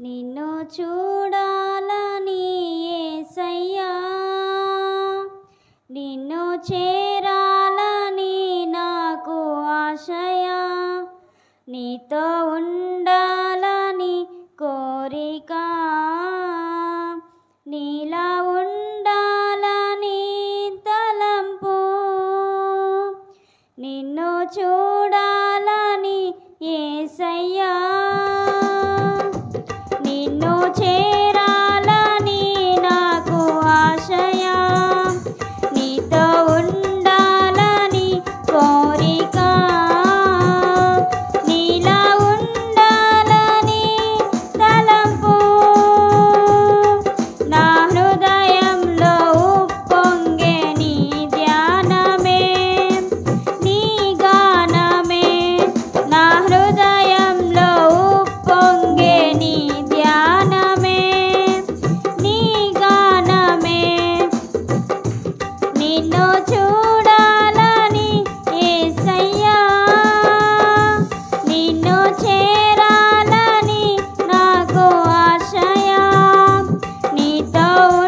నిన్ను చూడాలని ఏసయ్యా. నిన్ను చేరాలని నాకు ఆశయా. నీతో ఉండాలని కోరిక. నీలా ఉండాలని తలంపు. నిన్ను చూడాలని ఏసయ్యా నిన్ను చే যাও